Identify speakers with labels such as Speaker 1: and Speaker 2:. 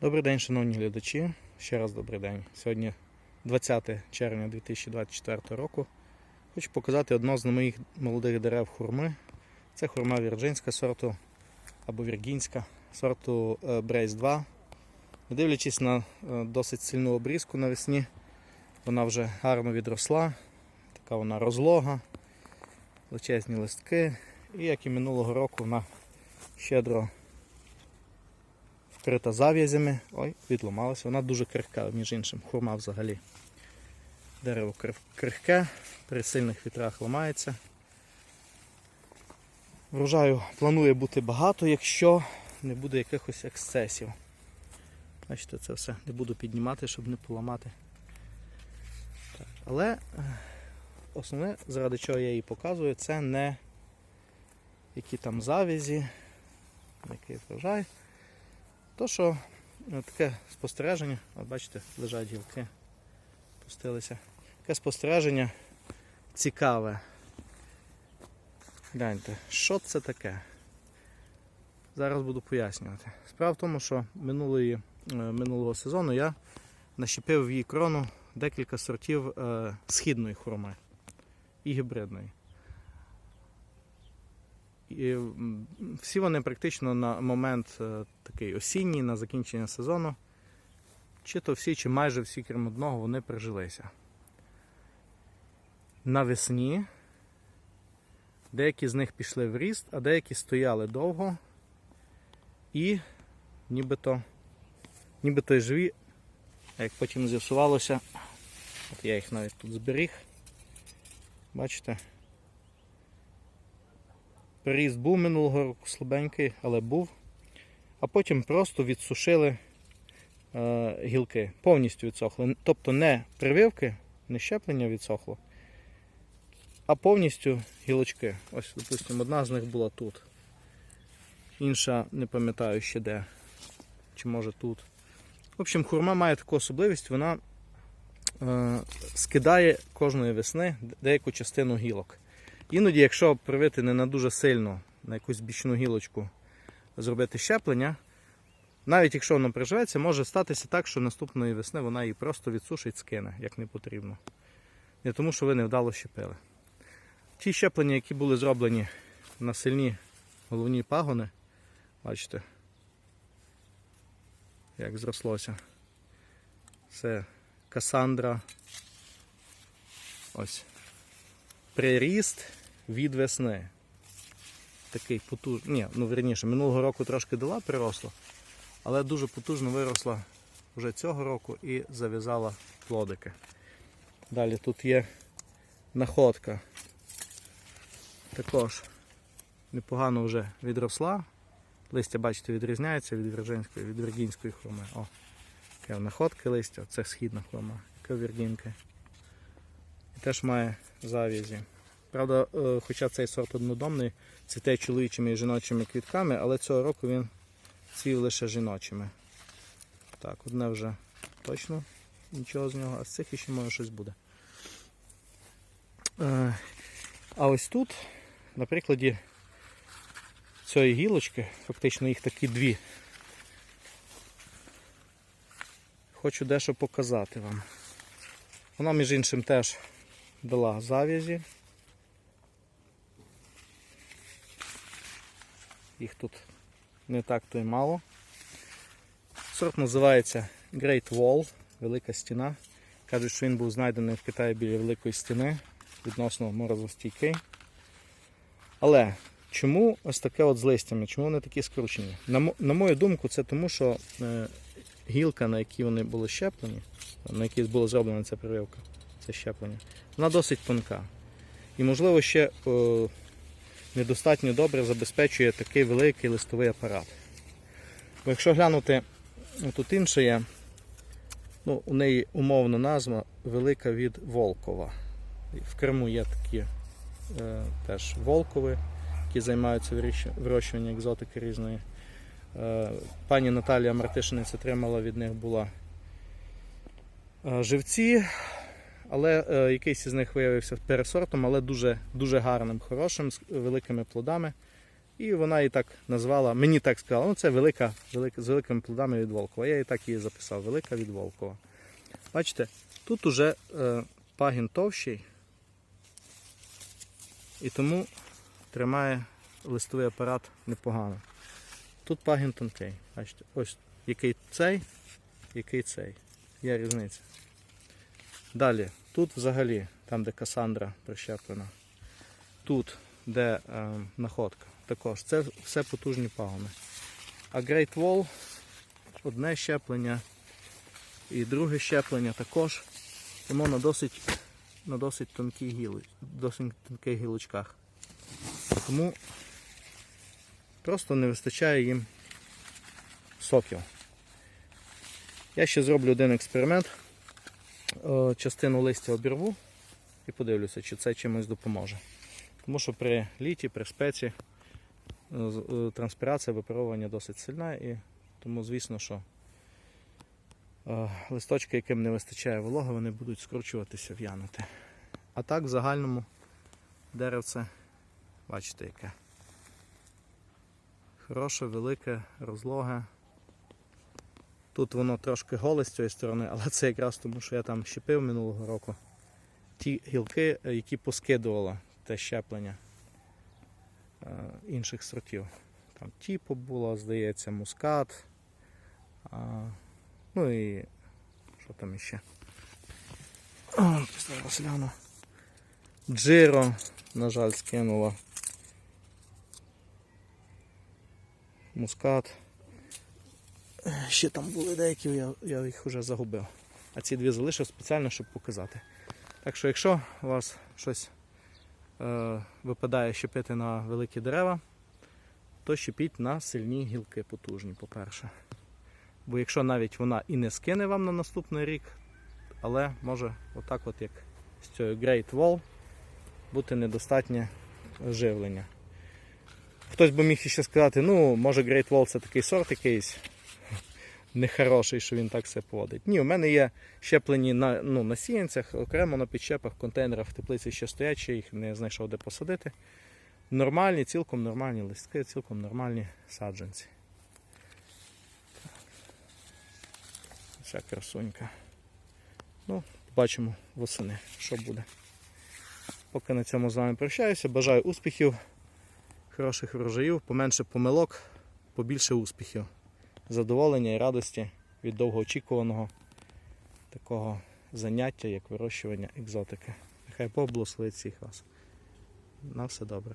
Speaker 1: Добрий день, шановні глядачі. Ще раз добрий день. Сьогодні 20 червня 2024 року. Хочу показати одно з моїх молодих дерев хурми. Це хурма вірджинська сорту або віргінська сорту е, Брейс 2. Не дивлячись на е, досить сильну обрізку навесні, вона вже гарно відросла, така вона розлога, величезні листки. І як і минулого року вона щедро вкрита зав'язями. Ой, відламалася. Вона дуже крихка, між іншим, хурма взагалі. Дерево крихке, при сильних вітрах ламається. Врожаю планує бути багато, якщо не буде якихось ексцесів. Бачите, це все не буду піднімати, щоб не поламати. Але е, основне, заради чого я її показую, це не які там завязі, який врожай. То, що е, таке спостереження, от бачите, лежать гілки, пустилися. Таке спостереження цікаве. Гляньте, що це таке? Зараз буду пояснювати. Справа в тому, що минулої, е, минулого сезону я нащепив в її крону декілька сортів е, східної хурми і гібридної. І всі вони практично на момент такий осінній, на закінчення сезону, чи то всі, чи майже всі, крім одного, вони прижилися. Навесні деякі з них пішли в ріст, а деякі стояли довго і нібито, нібито й живі, а як потім з'ясувалося, от я їх навіть тут зберіг. Бачите? Переїзд був минулого року слабенький, але був. А потім просто відсушили е, гілки, повністю відсохли. Тобто не прививки, не щеплення відсохло, а повністю гілочки. Ось, допустимо, одна з них була тут. Інша не пам'ятаю ще де. Чи може тут. В общем, хурма має таку особливість, вона е, скидає кожної весни деяку частину гілок. Іноді, якщо привити не на дуже сильно на якусь бічну гілочку зробити щеплення, навіть якщо воно приживеться, може статися так, що наступної весни вона її просто відсушить, скине, як не потрібно. Не тому, що ви невдало щепили. Ті щеплення, які були зроблені на сильні головні пагони, бачите, як зрослося. Це Касандра. Ось приріст від весни. Такий потужний. Ні, ну верніше, минулого року трошки дала приросло, але дуже потужно виросла вже цього року і зав'язала плодики. Далі тут є находка. Також непогано вже відросла. Листя, бачите, відрізняється від вірджинської, від віргінської хроми. О, яке находки листя, це східна хрома, яка віргінка. І теж має зав'язі. Правда, е, хоча цей сорт однодомний, цвіте чоловічими і жіночими квітками, але цього року він цвів лише жіночими. Так, одне вже точно нічого з нього, а з цих іще може щось буде. Е, А ось тут, на прикладі цієї гілочки, фактично їх такі дві. Хочу дещо показати вам. Вона, між іншим, теж дала зав'язі. Їх тут не так то й мало. Сорт називається Great Wall, Велика стіна. Кажуть, що він був знайдений в Китаї біля Великої стіни, відносно морозостійкий. Але чому ось таке от з листями? Чому вони такі скручені? На, на мою думку, це тому, що е, гілка, на якій вони були щеплені, на якій була зроблена ця прививка, це щеплення, вона досить тонка. І, можливо, ще е, недостатньо добре забезпечує такий великий листовий апарат. Бо якщо глянути, ну, тут інше є, ну, у неї умовна назва велика від Волкова. В Криму є такі е, теж Волкови, які займаються вирощуванням екзотики різної. Е, пані Наталія Мартишинець отримала від них була е, живці, але е, якийсь із них виявився пересортом, але дуже, дуже гарним, хорошим, з великими плодами. І вона її так назвала, мені так сказала, ну це велика, велика з великими плодами від Волкова. Я її так її записав, велика від Волкова. Бачите, тут уже е, пагін товщий, і тому тримає листовий апарат непогано. Тут пагін тонкий. Бачите, ось який цей, який цей. Є різниця. Далі, тут взагалі, там де Касандра прищеплена, тут, де е, находка, також це все потужні пагони. А Great Wall одне щеплення і друге щеплення також. Воно на досить, на досить тонкій гілі, досить тонких гілочках. Тому просто не вистачає їм соків. Я ще зроблю один експеримент. Е, Частину листя обірву і подивлюся, чи це чимось допоможе. Тому що при літі, при спеці е, е, транспірація випаровування досить сильна і тому, звісно, що листочки, яким не вистачає вологи, вони будуть скручуватися, в'янути. А так в загальному деревце, бачите, яке. Хороше, велике, розлоге. Тут воно трошки голе з цієї сторони, але це якраз тому, що я там щепив минулого року. Ті гілки, е, які поскидувало те щеплення е, інших сортів. Там тіпо було, здається, мускат. А, ну і що там іще? О. Джиро, на жаль, скинуло. Мускат. Ще там були деякі, я, я їх вже загубив. А ці дві залишив спеціально, щоб показати. Так що, якщо у вас щось е, випадає щепити на великі дерева, то щепіть на сильні гілки потужні, по-перше. Бо якщо навіть вона і не скине вам на наступний рік, але може отак, от як з цією Great Wall, бути недостатнє живлення. Хтось би міг ще сказати, ну, може Great Wall це такий сорт якийсь нехороший, що він так все поводить. Ні, у мене є щеплені на, ну, на сіянцях, окремо на підщепах, контейнерах в теплиці ще стоять, ще їх не знайшов де посадити. Нормальні, цілком нормальні листки, цілком нормальні саджанці. Вся красунька. Ну, бачимо восени, що буде. Поки на цьому з вами прощаюся. Бажаю успіхів, хороших врожаїв, поменше помилок, побільше успіхів задоволення і радості від довгоочікуваного такого заняття, як вирощування екзотики. Нехай Бог благословить всіх вас. На все добре.